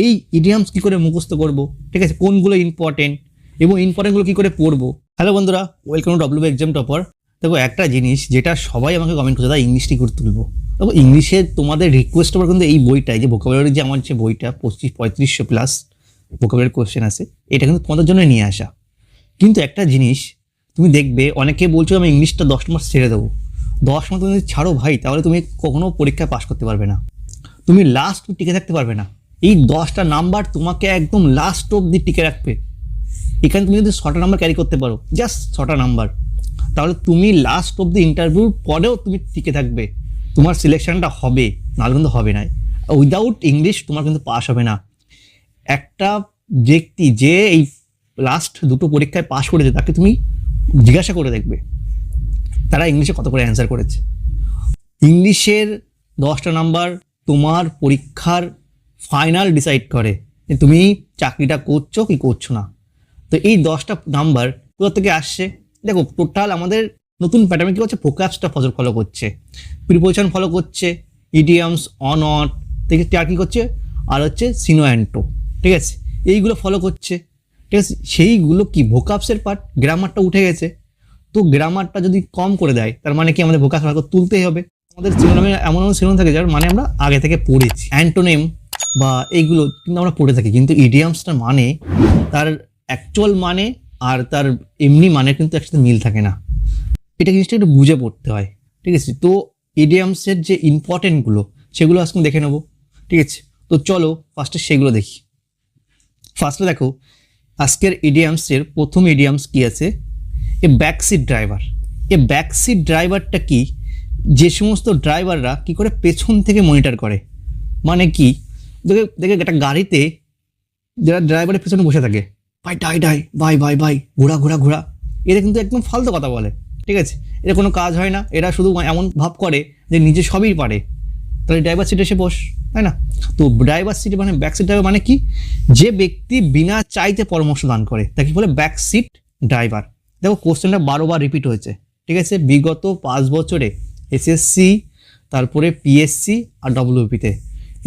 এই ইডিয়ামস কী করে মুখস্থ করব? ঠিক আছে, কোনগুলো ইম্পর্টেন্ট এবং ইম্পর্টেন্টগুলো কী করে পড়ব? হ্যালো বন্ধুরা welcome to W exam topper দেখো, একটা জিনিস যেটা সবাই আমাকে কমেন্ট করছে দাদা ইংলিশটি করে তুলবো। দেখো ইংলিশে তোমাদের রিকোয়েস্ট ওপর কিন্তু এই বইটাই, যে ভোকাবুলারি যে আমার যে বইটা, পঁচিশ, পঁয়ত্রিশশো প্লাস ভোকাবুলারি কোয়েশ্চেন আছে, এটা কিন্তু তোমাদের জন্য নিয়ে আসা। কিন্তু একটা জিনিস, তুমি দেখবে, অনেকে বলছো আমি ইংলিশটা দশ মাস ছেড়ে দেবো। দশ মাস তুমি ছাড়ো ভাই, তাহলে তুমি কখনো পরীক্ষায় পাশ করতে পারবে না। তুমি লাস্ট টিকে থাকতে পারবে না। এই দশটা নাম্বার তোমাকে একদম লাস্ট অবধি টিকে রাখবে। এখানে তুমি যদি ছটা নাম্বার ক্যারি করতে পারো জাস্ট ছটা নাম্বার। তাহলে তুমি লাস্ট অবধি ইন্টারভিউর পরেও তুমি টিকে থাকবে। তোমার সিলেকশনটা হবে, নাহলে কিন্তু হবে না। উইদাউট ইংলিশ তোমার কিন্তু পাস হবে না। একটা ব্যক্তি যে এই লাস্ট দুটো পরীক্ষায় পাশ করেছে, তাকে তুমি জিজ্ঞাসা করে দেখবে। তারা ইংলিশে কত করে অ্যান্সার করেছে। ইংলিশের দশটা নাম্বার তোমার পরীক্ষার ফাইনাল ডিসাইড করে যে তুমি চাকরিটা করছ কি করছ না। তো এই দশটা নাম্বার কোথা থেকে আসছে? দেখো টোটাল আমাদের নতুন প্যাটার্ন কী হচ্ছে? ফোকাসটা ফজর ফলো করছে। প্রিপোজিশন ফলো করছে ইডিয়ামস অন অট থেকে আর কী করছে? আর হচ্ছে সিনো অ্যান্টো ঠিক আছে? এইগুলো ফলো করছে, ঠিক আছে? সেইগুলো কি ভোকাপসের পার্ট গ্রামারটা উঠে গেছে। তো গ্রামারটা যদি কম করে দেয়, তার মানে কি আমাদের ভোকাস তুলতেই হবে? আমাদের সিনোনামে এমন এমন সিনোনাম থাকে যার মানে আমরা আগে থেকে পড়েছি। অ্যান্টোনেম বা এইগুলো কিন্তু আমরা পড়ে থাকি। কিন্তু ইডিয়ামসটার মানে তার অ্যাকচুয়াল মানে আর তার এমনি মানে কিন্তু একসাথে মিল থাকে না। এটা জিনিসটা একটু বুঝে পড়তে হয়, ঠিক আছে? তো ইডিয়ামসের যে ইম্পর্টেন্টগুলো সেগুলো আজকে দেখে নেব, ঠিক আছে? তো চলো ফার্স্টে সেগুলো দেখি। ফার্স্টে দেখো, আজকের ইডিয়ামসের প্রথম ইডিয়ামস কি আছে? A backseat driver a backseat ড্রাইভারটা কি? যে সমস্ত ড্রাইভাররা কি করে পেছন থেকে মনিটর করে? মানে কি? দেখে দেখে একটা গাড়িতে যারা ড্রাইভারের পেছনে বসে থাকে। ভাই ডাই ডাই বাই বাই বাই ঘোরা ঘোরা ঘোরা। এরা কিন্তু একদম ফালতু কথা বলে, ঠিক আছে? এরা কোনো কাজ হয় না। এরা শুধু এমন ভাব করে যে নিজে সবই পারে। তাহলে ড্রাইভার সিটে এসে বস, তাই না? তো ড্রাইভার সিট মানে ব্যাক সিট ড্রাইভার মানে কি? যে ব্যক্তি বিনা চাইতে পরামর্শ দান করে, তাকে বলে ব্যাক সিট ড্রাইভার দেখো কোশ্চেনটা বারোবার রিপিট হয়েছে, ঠিক আছে? বিগত পাঁচ বছরে এসএসসি তারপরে পিএসসি আর ডব্লিউপিতে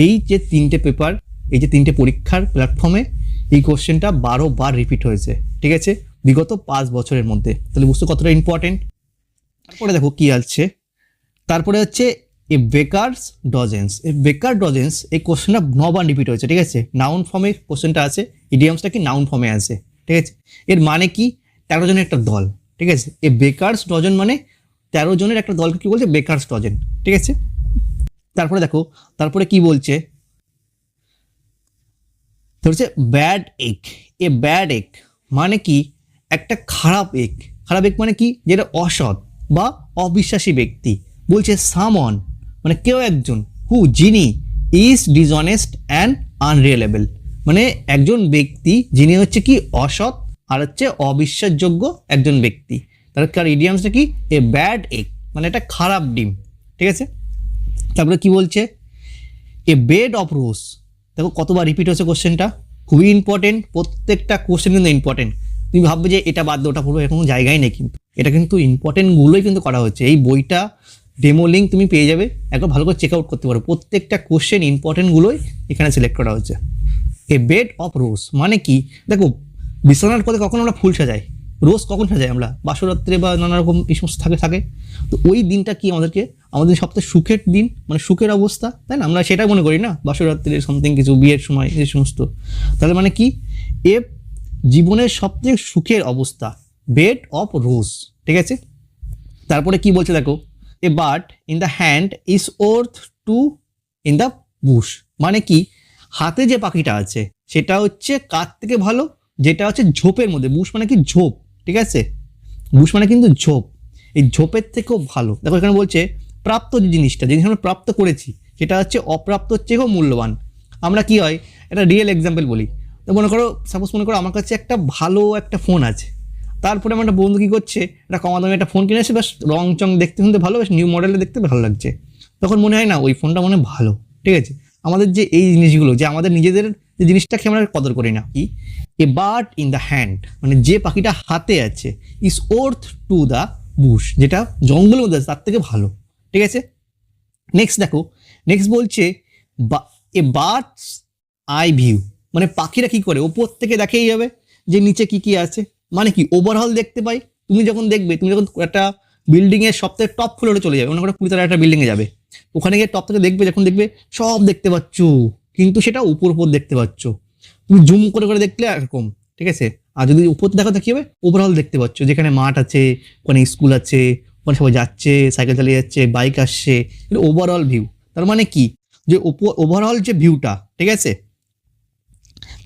এই যে তিনটে পেপার এই যে তিনটে পরীক্ষার প্ল্যাটফর্মে এই কোশ্চেনটা বারোবার রিপিট হয়েছে, ঠিক আছে? বিগত পাঁচ বছরের মধ্যে। তাহলে বুঝতে কতটা ইম্পর্টেন্ট তারপরে দেখো কি আছে তারপরে হচ্ছে এ বেকারস ডজেন্স। এ বেকার ডজেন্স, এই কোশ্চেনটা নবার রিপিট হয়েছে, ঠিক আছে? নাউন ফর্মে কোশ্চেনটা আছে ইডিয়ামসটা কি নাউন ফর্মে আছে, ঠিক আছে? এর মানে কি? তেরো জনের একটা দল, ঠিক আছে? এ বেকারস ডজন মানে তেরো জনের একটা দলকে কি বলছে? বেকারস ডজন, ঠিক আছে? তারপরে দেখো, তারপরে কি বলছে? হচ্ছে ব্যাড এক এ ব্যাড এক মানে কি? একটা খারাপ এক খারাপ এক মানে কি? যেটা অসৎ বা অবিশ্বাসী ব্যক্তি। বলছে সামন মানে কেউ একজন হু যিনি ইজ ডিসঅনেস্ট অ্যান্ড আনরিয়েলেবল মানে একজন ব্যক্তি যিনি হচ্ছে কি? অসৎ আর হচ্ছে অবিশ্বাসযোগ্য একজন ব্যক্তি। তার ইডিয়ামসটা কি? এ ব্যাড এক মানে একটা খারাপ ডিম। ঠিক আছে? তারপরে কি বলছে? এ বেড অফ রোজ দেখো কতবার রিপিট হচ্ছে কোশ্চেনটা খুবই ইম্পর্টেন্ট প্রত্যেকটা কোশ্চেন কিন্তু ইম্পর্টেন্ট তুমি ভাববে যে এটা বাদ ওটা পড়ব কোনো জায়গায় নেই কিন্তু। এটা কিন্তু ইম্পর্টেন্টগুলোই কিন্তু করা হচ্ছে এই বইটা ডেমো লিঙ্ক তুমি পেয়ে যাবে। একবার ভালো করে চেক আউট করতে পারো। প্রত্যেকটা কোশ্চেন ইম্পর্টেন্টগুলোই এখানে সিলেক্ট করা হচ্ছে এ বেড অফ রোজ মানে কি? দেখো বিছানার পথে কখনো আমরা ফুল সাজাই। রোজ কখন সাজাই আমরা? বাসরাত্রে বা নানা রকম এই সমস্ত থাকে থাকে। তো ওই দিনটা কি আমাদেরকে? আমাদের সবথেকে সুখের দিন মানে সুখের অবস্থা, তাই না? আমরা সেটাই মনে করি না? বাসরাত্রে সামথিং কিছু বিয়ের সময়, এই সমস্ত। তাহলে মানে কি? এ জীবনের সবথেকে সুখের অবস্থা বেড অফ রোজ ঠিক আছে? তারপরে কি বলছে দেখো? A bird in the hand is worth two in the bush মানে কি? হাতে যে পাখিটা আছে, সেটা হচ্ছে কার থেকে ভালো, যেটা হচ্ছে ঝোপের মধ্যে। বুশ মানে কি? ঝোপ। ঠিক আছে? বুশ মানে কিন্তু ঝোপ। এই ঝোপের থেকেও ভালো। দেখো এখানে বলছে, প্রাপ্ত যে জিনিসটা, যে জিনিস আমরা প্রাপ্ত করেছি, সেটা হচ্ছে অপ্রাপ্তর চেয়েও মূল্যবান। আমরা কি হয় এটা রিয়েল এক্সাম্পল বলি। তো মনে করো সাপোজ মনে করো আমার কাছে একটা ভালো একটা ফোন আছে। তারপরে আমার একটা বন্ধু কী করছে, একটা কমা দামে একটা ফোন কিনে কিনেছে বেশ রং চং দেখতে শুনতে ভালো বেশ নিউ মডেলে দেখতে ভালো লাগছে। তখন মনে হয় না, ওই ফোনটা মনে ভালো। ঠিক আছে? আমাদের যে এই জিনিসগুলো, যে আমাদের নিজেদের যে জিনিসটাকে আমরা কদর করি না। কি? A bird in the hand মানে যে পাখিটা হাতে আছে is worth two the bush যেটা জঙ্গলের মধ্যে আছে, তার থেকে ভালো। ঠিক আছে? নেক্সট দেখো নেক্সট বলছে এ বার্ডস আই ভিউ মানে পাখিরা কি করে? ওপর থেকে দেখেই যাবে যে নিচে কি কি আছে। মানে কি? ওভারঅল দেখতে পাই, তুমি যখন দেখবে, তুমি যখন একটা বিল্ডিং এর সব থেকে টপ ফ্লোরে চলে যাবে, মনে করো কুড়িতলা একটা বিল্ডিং এ যাবে, ওখানে গিয়ে টপ থেকে দেখবে, যখন দেখবে, সব দেখতে পাচ্ছ। কিন্তু সেটা উপর উপর দেখতে পাচ্ছ। তুমি জুম করে করে দেখলে এরকম, ঠিক আছে? আর যদি উপর দেখো তো কি হবে? ওভারঅল দেখতে পাচ্ছ, যেখানে মাঠ আছে, ওখানে স্কুল আছে, ওখানে সবাই যাচ্ছে সাইকেল চালিয়ে যাচ্ছে বাইক আসছে, এটা ওভারঅল ভিউ তার মানে কি? যে ওভারঅল যে ভিউটা ঠিক আছে?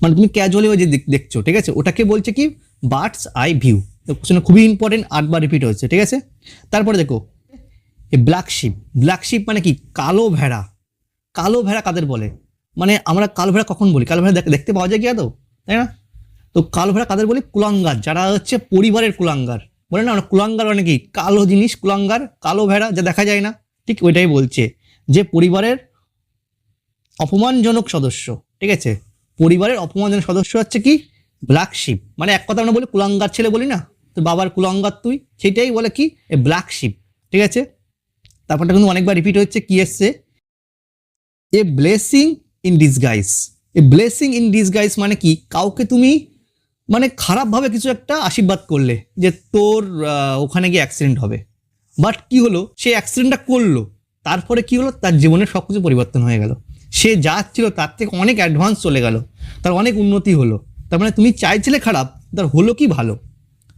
মানে তুমি ক্যাজুয়ালি যে দেখছ, ঠিক আছে? ওটাকে বলছে কি? বার্ডস আই ভিউ কোশ্চেন খুবই ইম্পর্টেন্ট আটবার রিপিট হচ্ছে ঠিক আছে? তারপরে দেখো, a black sheep black sheep মানে কি? কালো ভেড়া। কালো ভেড়া কাদের বলে? মানে আমরা কালো ভেড়া কখন বলি? কালো ভেড়া দেখ- দেখতে পাওয়া যায় কি আদৌ তাই না? তো কালো ভেড়া কাদের বলি? কুলাঙ্গার, যারা হচ্ছে পরিবারের কুলাঙ্গার। বলে না আমরা কুলাঙ্গার মানে কি? কালো জিনিস, কুলাঙ্গার, কালো ভেড়া, যা দেখা যায় না। ঠিক ওইটাই বলছে। যে পরিবারের অপমানজনক সদস্য, ঠিক আছে? পরিবারের অপমানজনক সদস্য হচ্ছে কি? Black sheep. মানে এক কথা আমরা বলি কুলাঙ্গার ছেলে বলি না? তো বাবার কুলাঙ্গার তুই? সেটাই বলে কি? A black sheep. ঠিক আছে? তারপরটা কিন্তু অনেকবার রিপিট হচ্ছে, কি এসছে? A blessing in disguise a blessing in disguise মানে কি? কাউকে তুমি মানে খারাপভাবে কিছু একটা আশীর্বাদ করলে যে তোর ওখানে গিয়ে অ্যাক্সিডেন্ট হবে। বাট কি হলো? সে অ্যাক্সিডেন্টটা করল। তারপরে কি হলো? তার জীবনের সব কিছু পরিবর্তন হয়ে গেল। সে যা ছিল তার থেকে অনেক অ্যাডভান্স চলে গেল। তার অনেক উন্নতি হলো। তার মানে তুমি চাইছিলে খারাপ, তার হলো কি ভালো?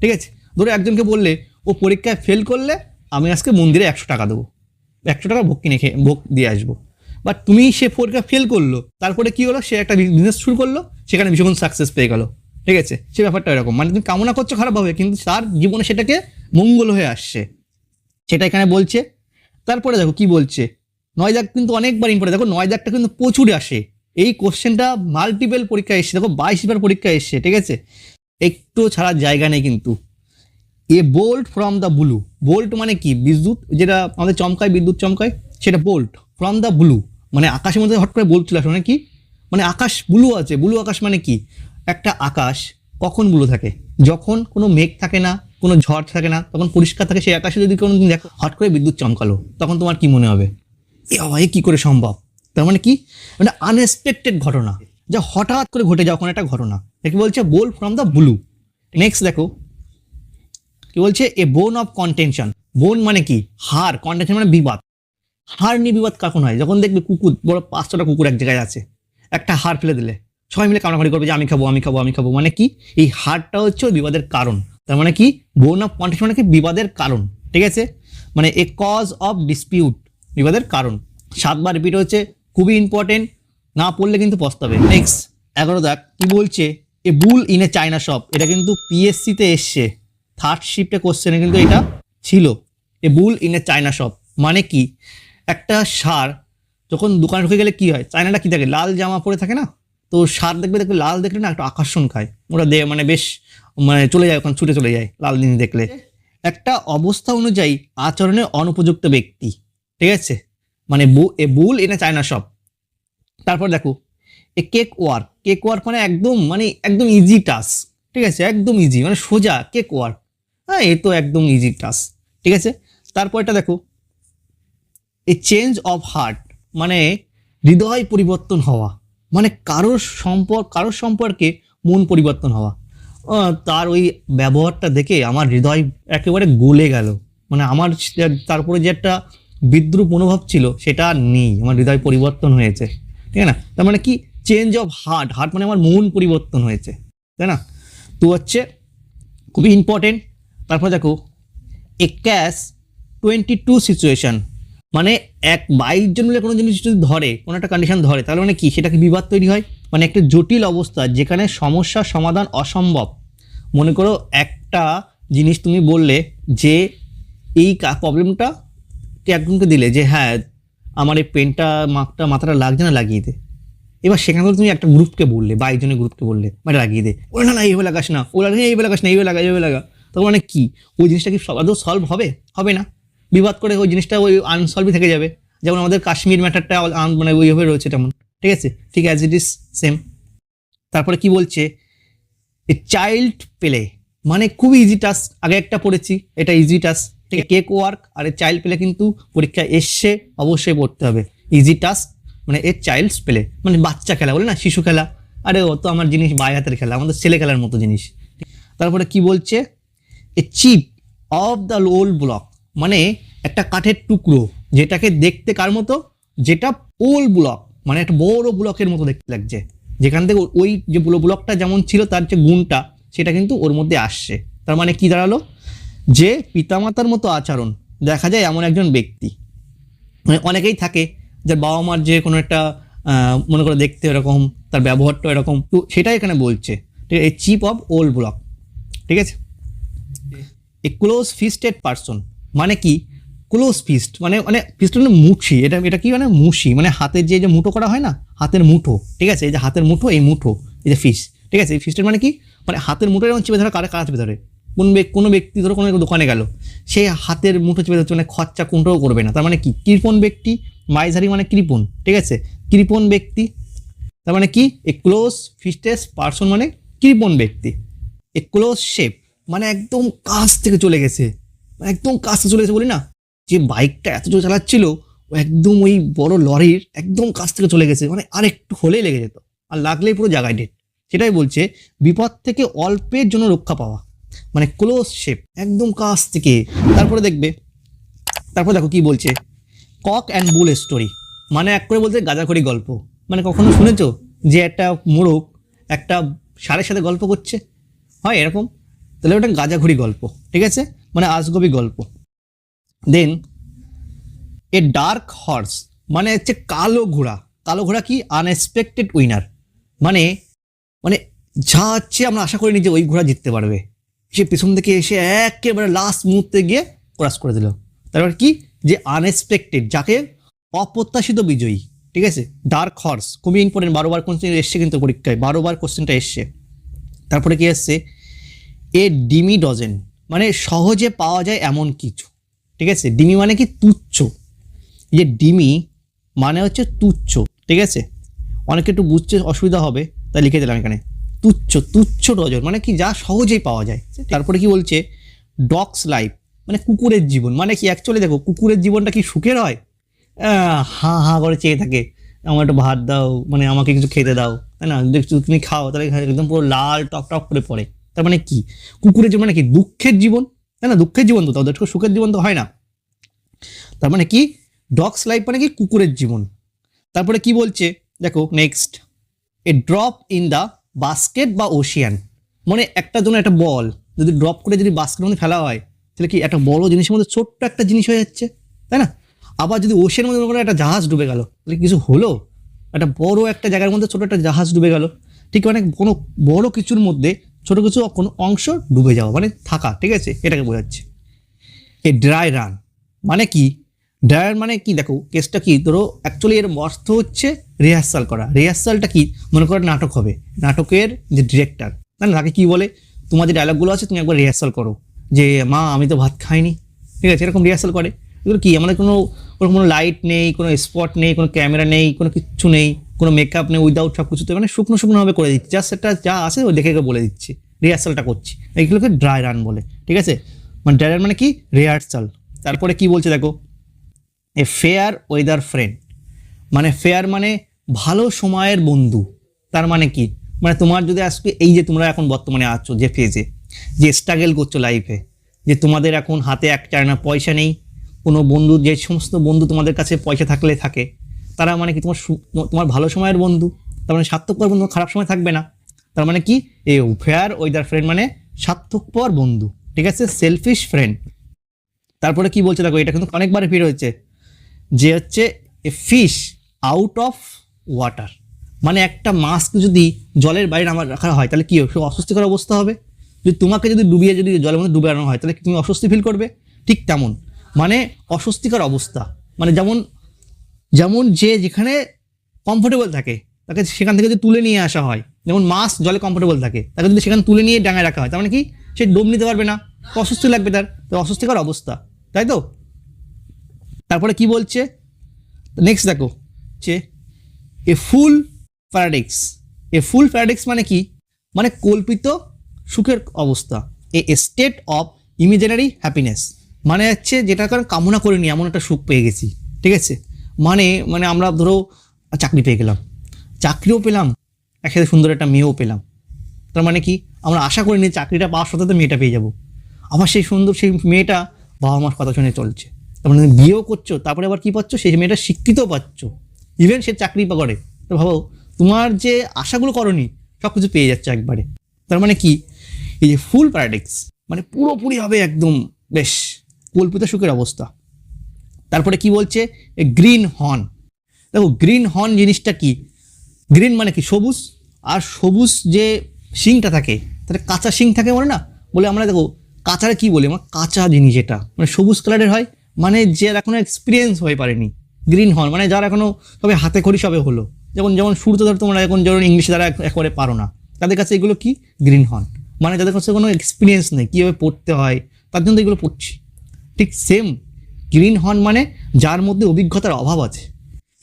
ঠিক আছে? ধরো একজনকে বললে, ও পরীক্ষায় ফেল করলে, আমি আজকে মন্দিরে একশো টাকা দেবো। একশো টাকা ভোগ কিনে খেয়ে, ভোগ দিয়ে আসব। বাট তুমি সে পরীক্ষা ফেল করল, তারপরে কি হলো? সে একটা বিজনেস শুরু করল, সেখানে ভীষণ সাকসেস পেয়ে গেল। ঠিক আছে? সে ব্যাপারটা এরকম। মানে তুমি কামনা করছ খারাপ হবে, কিন্তু তার জীবনে সেটাকে মঙ্গল হয়ে আসছে। সেটা এখানে বলছে। তারপরে দেখো কি বলছে? নয় দাগ কিন্তু অনেকবার ইম্পর্টেন্ট দেখো নয় দাগটা কিন্তু প্রচুর আসে। এই কোশ্চেনটা মাল্টিপল পরীক্ষা এসছে। দেখো, বাইশ বার পরীক্ষা এসছে, ঠিক আছে? একটু ছাড়ার জায়গা নেই কিন্তু। A bolt from the blue bolt মানে কি? বিদ্যুৎ যেটা আমাদের চমকায়, বিদ্যুৎ চমকায়, সেটা বোল্ট ফ্রম দ্য ব্লু মানে আকাশের মধ্যে হট করে বোল্ট চলে আসে মানে কি? মানে আকাশ ব্লু আছে। ব্লু আকাশ মানে কি? একটা আকাশ কখন ব্লু থাকে? যখন কোনো মেঘ থাকে না, কোনো ঝড় থাকে না, তখন পরিষ্কার থাকে। সেই আকাশে যদি কোনো দিন দেখো, হট করে বিদ্যুৎ চমকালো, তখন তোমার কি মনে হবে? এ বাবা, এ কি করে সম্ভব? তার মানে কি? মানে আনএক্সপেক্টেড ঘটনা। যা হঠাৎ করে ঘটে যাওয়া কোনো একটা ঘটনা। একে বলছে bolt from the blue next দেখো। কি বলছে? এ বোন অফ কন্টেনশন বোন মানে কি? হার কন্টেনশন মানে বিবাদ। হার নিয়ে বিবাদ কখন হয়? যখন দেখবে কুকুর, বড় পাঁচশোটা কুকুর এক জায়গায় আছে, একটা হার ফেলে দিলে। সবাই মিলে কামড়াকাড়ি করবে যে, আমি খাব আমি খাব আমি খাব। মানে কি? এই হারটা হচ্ছে বিবাদের কারণ। তার মানে কি? বোন অফ কন্টেনশন মানে কি? বিবাদের কারণ। ঠিক আছে? মানে এ কজ অফ ডিসপিউট বিবাদের কারণ। সাতবার রিপিট হচ্ছে, খুবই ইম্পর্টেন্ট না পড়লে কিন্তু পস্তাবে। নেক্সট এগারো দেখ কি বলছে? A bull in a china shop এটা কিন্তু পিএসসিতে এসছে। থার্ড শিফটে কোশ্চেনে কিন্তু এটা ছিল। A bull in a china shop মানে কি? একটা সার যখন দোকানে ঢুকে গেলে কি হয়? চায়নাটা কি থাকে লাল জামা পরে থাকে না? তো সার দেখবে দেখবে লাল দেখলে না একটা আকর্ষণ খায়। ওটা দে মানে বেশ মানে চলে যায়, ওখানে ছুটে চলে যায় লাল জিনিস দেখলে। একটা অবস্থা অনুযায়ী আচরণে অনুপযুক্ত ব্যক্তি, ঠিক আছে? মানে বুল ইন এ চায়না শপ তারপর দেখো, a cake work. Cake work মানে একদম মানে একদম ইজি টাস্ক ঠিক আছে? একদম ইজি মানে সোজা, কেক ওয়ার্ক। হ্যাঁ এ তো একদম ইজি টাস্ক ঠিক আছে? তারপর তারপরটা দেখো এ চেঞ্জ অফ হার্ট মানে হৃদয় পরিবর্তন হওয়া মানে কারোর সম্পর্ক, কারোর সম্পর্কে মন পরিবর্তন হওয়া। তার ওই ব্যবহারটা দেখে আমার হৃদয় একেবারে গলে গেল। মানে আমার তারপরে যে একটা বিদ্রুপ মনোভাব ছিল, সেটা নেই। আমার হৃদয় পরিবর্তন হয়েছে। ঠিক না? তার মানে কি? চেঞ্জ অফ হার্ট হার্ট মানে আমার মন পরিবর্তন হয়েছে। তাই না? তো হচ্ছে খুবই ইম্পর্টেন্ট তারপর দেখো a catch twenty two situation মানে এক বাইশ জন মিলে কোনো জিনিস যদি ধরে, কোনো একটা কন্ডিশন ধরে, তাহলে মানে কি? সেটাকে বিবাদ তৈরি হয়? মানে একটা জটিল অবস্থা যেখানে সমস্যার সমাধান অসম্ভব। মনে করো একটা জিনিস তুমি বললে যে এই প্রবলেমটা একজনকে দিলে যে হ্যাঁ আমার এই পেনটা মাকটা মাথাটা লাগছে না, লাগিয়ে দে। এবার সেখানে থেকে তুমি একটা গ্রুপকে বললে বা একজনের গ্রুপকে বললে মানে লাগিয়ে দে। ওরা না না, এইভাবে লাগাস না। ও লাগা এইভাবে লাগাস না, এইভাবে লাগা এইভাবে লাগা তখন মানে কি? ওই জিনিসটা কি আদৌ সলভ হবে? হবে না। বিবাদ করে ওই জিনিসটা ওই আনসলভই থেকে যাবে। যেমন আমাদের কাশ্মীর ম্যাটারটা মানে ওইভাবে রয়েছে তেমন। ঠিক আছে? ঠিক অ্যাজ ইট ইজ সেম তারপরে কি বলছে? এ চাইল্ড পেলে মানে খুবই ইজি টাস্ক আগে একটা পড়েছি, এটা ইজি টাস্ক ঠিক আছে? কেক ওয়ার্ক আর চাইল্ড পেলে কিন্তু পরীক্ষা এসছে অবশ্যই পড়তে হবে। ইজি টাস্ক মানে এর চাইল্ডস প্লে মানে বাচ্চা খেলা বলে না? শিশু খেলা। আরে ও তো আমার জিনিস বাই হাতের খেলা, আমাদের ছেলে খেলার মতো জিনিস। তারপরে কি বলছে? A chip off the old block মানে একটা কাঠের টুকরো, যেটাকে দেখতে কার মতো? যেটা ওল্ড ব্লক মানে একটা বড় ব্লকের মতো দেখতে লাগছে। যেখান থেকে ওই যে ব্লকটা যেমন ছিল, তার যে গুণটা, সেটা কিন্তু ওর মধ্যে আসছে। তার মানে কি দাঁড়াল? যে পিতামাতার মতো আচরণ, দেখা যায় এমন একজন ব্যক্তি। মানে অনেকেই থাকে, যার বাবা মার যে কোনো একটা মনে করে দেখতে এরকম, তার ব্যবহারটা এরকম। তো সেটাই এখানে বলছে, ঠিক আছে চিপ অফ ওল্ড ব্লক ঠিক আছে? এ ক্লোজ ফিস্টেড পারসন মানে কি? ক্লোজ ফিস্ট মানে মানে ফিস্ট মানে মুঠি, এটা এটা কি মানে? মুশি মানে হাতের যে যে মুঠো করা হয় না? হাতের মুঠো, ঠিক আছে? এই যে হাতের মুঠো, এই মুঠো, এই যে ফিস ঠিক আছে? এই ফিস্টেড মানে কি? মানে হাতের মুঠো যেমন চেপে ধরে কারে, কারা চেপে ধরে কোন কোনো ব্যক্তি ধরো কোনো দোকানে গেল, সে হাতের মুঠো চেপে ধরছে মানে খরচা কোনটাও করবে না, তার মানে কি? কৃপণ ব্যক্তি, মাইঝারি মানে কৃপণ, ঠিক আছে? কৃপণ ব্যক্তি, তার মানে কি? এ ক্লোজ ফিস্টেস পার্সন মানে কৃপণ ব্যক্তি, এ ক্লোজ শেপ মানে একদম কাছ থেকে চলে গেছে একদম কাছ চলে গেছে বলি না, যে বাইকটা এত জোরে চালাচ্ছিল, ও একদম ওই বড় লরির একদম কাছ থেকে চলে গেছে মানে আর একটু হলেই লেগে যেত। আর লাগলেই পুরো জায়গায় ডেট সেটাই বলছে, বিপদ থেকে অল্পের জন্য রক্ষা পাওয়া মানে ক্লোজ শেপ একদম কাছ থেকে। তারপরে দেখবে, তারপর দেখো কি বলছে কক অ্যান্ড বুল স্টোরি মানে এক করে বলতে গাঁজাখড়ি গল্প। মানে কখনো শুনেছো যে একটা মোড়ক একটা সারের সাথে গল্প করছে? হয় এরকম? তাহলে ওটা গাঁজাখড়ি গল্প, ঠিক আছে? মানে আজগবি গল্প। দেন এ ডার্ক হর্স মানে হচ্ছে কালো ঘোড়া। কালো ঘোড়া কি? আনএক্সপেক্টেড উইনার মানে মানে যা হচ্ছে আমরা আশা করিনি যে ওই ঘোড়া জিততে পারবে। সে পেছন থেকে এসে একেবারে লাস্ট মুহূর্তে গিয়ে ক্রাস করে দিল। তারপর কি? যে আনএক্সপেক্টেড যাকে অপ্রত্যাশিত বিজয়ী। ঠিক আছে? ডার্ক হর্স খুবই ইম্পর্টেন্ট বারোবার কোশ্চেন এসছে কিন্তু পরীক্ষায়, বারোবার কোশ্চেনটা এসছে। তারপরে কি আসছে এ ডিমি ডজেন মানে সহজে পাওয়া যায় এমন কিছু। ঠিক আছে? ডিমি মানে কি? তুচ্ছ। এই যে ডিমি মানে হচ্ছে তুচ্ছ। ঠিক আছে? অনেকে একটু বুঝতে অসুবিধা হবে তাই লিখে দিলাম এখানে। তুচ্ছ তুচ্ছ ডজন মানে কি? যা সহজেই পাওয়া যায়। তারপরে কি বলছে? ডগস লাইফ মানে কুকুরের জীবন। মানে কি? অ্যাকচুয়ালি দেখো কুকুরের জীবনটা কি সুখের হয়? হা হা করে চেয়ে থাকে। আমার একটু ভাত দাও মানে আমাকে কিছু খেতে দাও। তাই না? দেখছ তুমি খাও তাহলে একদম পুরো লাল টক টক করে পড়ে। তার মানে কি? কুকুরের জীবন মানে কি? দুঃখের জীবন। তাই না? দুঃখের জীবন তো তাদের সুখের জীবন তো হয় না। তার মানে কি? ডগস লাইফ মানে কি? কুকুরের জীবন। তারপরে কি বলছে? দেখো next a drop in the basket বা ওশিয়ান মানে একটা জন্য একটা বল যদি ড্রপ করে যদি বাস্কেটের মধ্যে ফেলা হয়, তাহলে কি একটা বড় জিনিসের মধ্যে ছোট্ট একটা জিনিস হয়ে যাচ্ছে? তাই না? আবার যদি ওশিয়ানের মধ্যে করো একটা জাহাজ ডুবে গেল, তাহলে কিছু হলো? একটা বড় একটা জায়গার মধ্যে ছোট একটা জাহাজ ডুবে গেল। ঠিক মানে কোনো বড় কিছুর মধ্যে ছোট কিছু কোনো অংশ ডুবে যাওয়া মানে থাকা, ঠিক আছে? এটাকে বোঝাচ্ছে। এ ড্রাই রান মানে কি? রান মানে কি? দেখো কেসটা কি? ধরো অ্যাকচুয়ালি এর অর্থ হচ্ছে রিহার্সাল করা। রিহার্সালটা কি? মনে করো নাটক হবে। নাটকের যে ডিরেক্টর না তাকে কি বলে? তোমার যে ডায়লগগুলো আছে, তুমি একবার রিহার্সাল করো। যে, মা, আমি তো ভাত খাইনি। ঠিক আছে? এরকম রিহার্সাল করে। এগুলো কি? আমাদের কোনো কোনো কোনো লাইট নেই, কোনো স্পট নেই, কোনো ক্যামেরা নেই, কোনো কিচ্ছু নেই। কোনো মেকআপ নেই উইদাউট সব কিছুতে মানে শুকনো শুকনোভাবে করে দিচ্ছি। জাস্ট সেটা যা আছে ও দেখে বলে দিচ্ছি। রিহার্সালটা করছি। এইগুলোকে ড্রাই রান বলে, ঠিক আছে? মানে ড্রাই রান মানে কি? রিহার্সাল তারপরে কি বলছে দেখো? এ ফেয়ার ওয়েদার ফ্রেন্ড মানে ফেয়ার মানে ভালো সময়ের বন্ধু। তার মানে কি? মানে তোমার যদি আজকে এই যে তোমরা এখন বর্তমানে আছো যে ফেজে যে স্ট্রাগল করছ লাইফে যে তোমাদের এখন হাতে এক চায়না পয়সা নেই, কোনো বন্ধু, যে সমস্ত বন্ধু তোমাদের কাছে পয়সা থাকলে থাকে তারা মানে কি, তোমার তোমার ভালো সময়ের বন্ধু, তার মানে স্বার্থকর বন্ধু, খারাপ সময় থাকবে না। তার মানে কি, এ ফেয়ার ওয়েদার ফ্রেন্ড মানে স্বার্থকর বন্ধু, ঠিক আছে? সেলফিশ ফ্রেন্ড তারপরে কি বলছে, দেখো, এটা কিন্তু অনেকবার রিপিট হচ্ছে যে হচ্ছে a fish out of water মানে একটা মাস্ক যদি জলের বাইরে আমার রাখা হয়, তাহলে কী, সে অস্বস্তিকর অবস্থা হবে? যদি তোমাকে যদি ডুবিয়ে, যদি জলের মধ্যে ডুবে আনা হয়, তাহলে তুমি অস্বস্তি ফিল করবে? ঠিক তেমন। মানে অস্বস্তিকর অবস্থা। মানে যেমন যেমন যে যেখানে কমফোর্টেবল থাকে, তাকে সেখান থেকে যদি তুলে নিয়ে আসা হয়, যেমন মাছ জলে কমফোর্টেবল থাকে, তাকে যদি সেখানে তুলে নিয়ে ডাঙায় রাখা হয়, তার মানে কি? সে ডোব নিতে পারবে না, অস্বস্তি লাগবে তার অস্বস্তিকর অবস্থা, তাই তো? তারপরে কি বলছে? নেক্সট দেখো, যে এ ফুল প্যারাডিক্স এ ফুল প্যারাডিক্স মানে কি? মানে কল্পিত সুখের অবস্থা a state of imaginary happiness মানে হচ্ছে যেটা কারণ কামনা করিনি, এমন একটা সুখ পেয়ে গেছি, ঠিক আছে? মানে মানে আমরা ধরো চাকরি পেয়ে গেলাম। চাকরিও পেলাম, একসাথে সুন্দর একটা মেয়েও পেলাম। তার মানে কি? আমরা আশা করিনি চাকরিটা পাওয়ার সাথে সাথে মেয়েটা পেয়ে যাব। আবার সেই সুন্দর সেই মেয়েটা বাবা মার কথা শুনে চলছে। তার মানে তুমি বিয়েও করছ, তারপরে আবার কি পাচ্ছ? সেই মেয়েটা শিক্ষিতও পাচ্ছ। ইভেন সে চাকরি করে তো ভাবো, তোমার যে আশাগুলো করনি সব কিছু পেয়ে যাচ্ছে একবারে। তার মানে কি? এই যে ফুল প্যারাডিক্স মানে পুরোপুরি হবে একদম, বেশ, কল্পিত সুখের অবস্থা। তারপরে কি বলছে? Green horn. দেখো, গ্রিন হর্ন জিনিসটা কি? গ্রিন মানে কি? সবুজ। আর সবুজ যে শিংটা থাকে, তাহলে কাঁচা শিং থাকে বলে না? বলে আমরা দেখো, কাঁচারে কি বলি আমার? কাঁচা জিনিস এটা। মানে সবুজ কালারের হয় মানে যে এখনও এক্সপিরিয়েন্স হয়ে পারেনি। গ্রিন হর্ন মানে যারা এখনও সবে হাতে খড়ি সবে হলো। যেমন যেমন শুরুতে ধর তোমরা এখন যেমন ইংলিশে যারা এক- একবারে পারো না। তাদের কাছে এগুলো কি? Greenhorn. মানে যাদের কাছে কোনো এক্সপিরিয়েন্স নেই, কীভাবে পড়তে হয়, তার জন্য এগুলো পড়ছি। ঠিক সেম গ্রিন হর্ন মানে যার মধ্যে অভিজ্ঞতার অভাব আছে।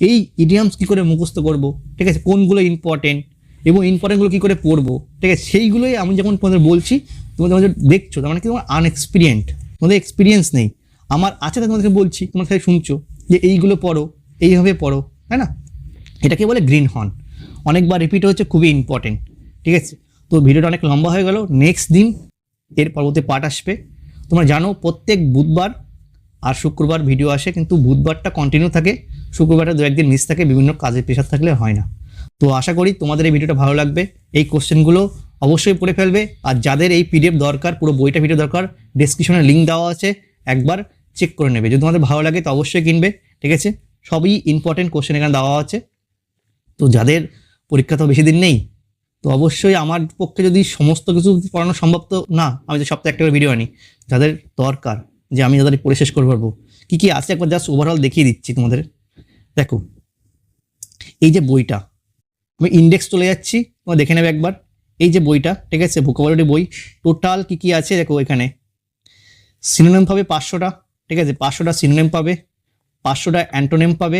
এই ইডিয়ামস কী করে মুখস্থ করব? ঠিক আছে, কোনগুলো ইম্পর্টেন্ট এবং ইম্পর্টেন্টগুলো কী করে পড়ব? ঠিক আছে, সেইগুলোই আমি যখন তোমাদের বলছি, তোমরা তোমাদের দেখছ, তার মানে কি তোমার আনএক্সপিরিয়েন্ট তোমাদের এক্সপিরিয়েন্স নেই। আমার আছে তোমাদেরকে বলছি, তোমরা সাথে শুনছো যে এইগুলো পড়ো, এইভাবে পড়ো, তাই না? এটাকে বলে গ্রিন হর্ন অনেকবার রিপিট হচ্ছে খুবই ইম্পর্টেন্ট ঠিক আছে, তো ভিডিওটা অনেক লম্বা হয়ে গেল। নেক্সট দিন এর পরবর্তী পার্ট আসবে। তোমরা জানো, প্রত্যেক বুধবার আর শুক্রবার ভিডিও আসে, কিন্তু বুধবারটা কন্টিনিউ থাকে। শুক্রবারটা দু একদিন মিস থাকে, বিভিন্ন কাজের প্রেশার থাকলে হয় না। তো আশা করি তোমাদের এই ভিডিওটা ভালো লাগবে। এই কোশ্চেনগুলো অবশ্যই পড়ে ফেলবে। আর যাদের এই পিডিএফ দরকার, পুরো বইটা ভিডিও দরকার ডিসক্রিপশনে লিঙ্ক দেওয়া আছে, একবার চেক করে নেবে। যদি তোমাদের ভালো লাগে তো অবশ্যই কিনবে, ঠিক আছে? সবই ইম্পর্টেন্ট কোশ্চেন এখানে দেওয়া আছে। তো যাদের পরীক্ষা তো বেশি দিন নেই, তো অবশ্যই আমার পক্ষে যদি সমস্ত কিছু পড়ানো সম্ভব তো না, আমি তো সপ্তাহে একটা করে ভিডিও আনি। যাদের দরকার যে আমি যাদের পড়ে শেষ করে পারব কী কী আছে? একবার জাস্ট ওভারঅল দেখিয়ে দিচ্ছি তোমাদের। দেখো, এই যে বইটা, আমি ইন্ডেক্স চলে যাচ্ছি, তোমরা দেখে নেবে একবার। এই যে বইটা, ঠিক আছে? ভোকাবুলারি বই। টোটাল কী কী আছে? দেখো এখানে। সিনোনেম পাবে পাঁচশোটা, ঠিক আছে? পাঁচশোটা সিনোনেম পাবে, পাঁচশোটা অ্যান্টোনেম পাবে।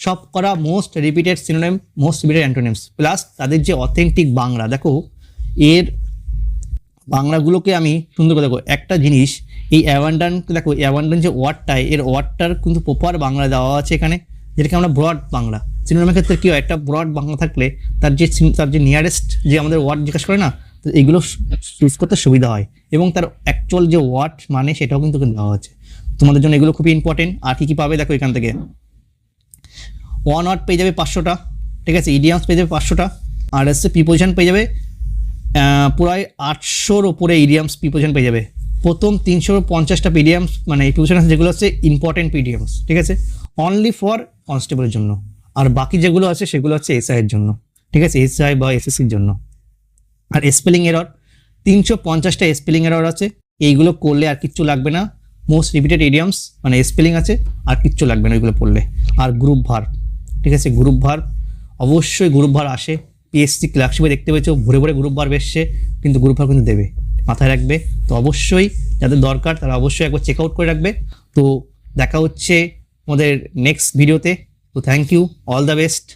সব করা most repeated synonym most repeated antonyms plus তাদের যে অথেন্টিক বাংলা, দেখো, এর বাংলাগুলোকে আমি সুন্দর করে দেখো, একটা জিনিস, এই অ্যাভান্ডান দেখো অ্যাভান্ডান যে ওয়ার্ডটায় এর ওয়ার্ডটার কিন্তু প্রপার বাংলা দেওয়া আছে এখানে, যেটাকে আমরা ব্রড বাংলা। সিনেমার ক্ষেত্রে কী হয়, একটা ব্রড বাংলা থাকলে তার যে তার যে নিয়ারেস্ট যে আমাদের ওয়ার্ড জিজ্ঞাসা করে না, তো এইগুলো চুজ করতে সুবিধা হয়। এবং তার অ্যাকচুয়াল যে ওয়ার্ড মানে সেটাও কিন্তু দেওয়া আছে। তোমাদের জন্য এগুলো খুবই ইম্পর্টেন্ট আর কী কী পাবে দেখো এখান থেকে। ওয়ান ওয়ার্ড পেয়ে যাবে পাঁচশোটা, ঠিক আছে? ইডিয়ামস পেয়ে যাবে পাঁচশোটা, আর এসে প্রিপোজিশন পেয়ে যাবে প্রায় আটশোর ওপরে ইডিয়ামস প্রিপোজিশন পেয়ে যাবে। প্রথম তিনশো পঞ্চাশটা পিডিএমস মানে প্রিপোজিশন আছে যেগুলো হচ্ছে ইম্পর্টেন্ট পিডিএমস ঠিক আছে? অনলি ফর কনস্টেবলের জন্য। আর বাকি যেগুলো আছে, সেগুলো হচ্ছে এসআই এর জন্য, ঠিক আছে? এসআই বা এসএসসির জন্য। আর স্পেলিং এরর তিনশো পঞ্চাশটা স্পেলিং এরর আছে। এইগুলো করলে আর কিচ্ছু লাগবে না। মোস্ট রিপিটেড ইডিয়ামস মানে স্পেলিং আছে, আর কিচ্ছু লাগবে না ওইগুলো পড়লে। আর গ্রুপ ভার ঠিক আছে? গ্রুপ ভার অবশ্যই গ্রুপ ভার আসে। পিএসসি ক্লার্কশিপে দেখতে পেয়েছ, ভরে ভরে গ্রুপ ভার বেসছে কিন্তু গ্রুপ ভার কিন্তু দেবে, মাথায় রাখবে। তো অবশ্যই যাদের দরকার তারা অবশ্যই একবার চেক আউট করে রাখবে। তো দেখা হচ্ছে আমাদের নেক্সট ভিডিওতে তো। Thank you all the best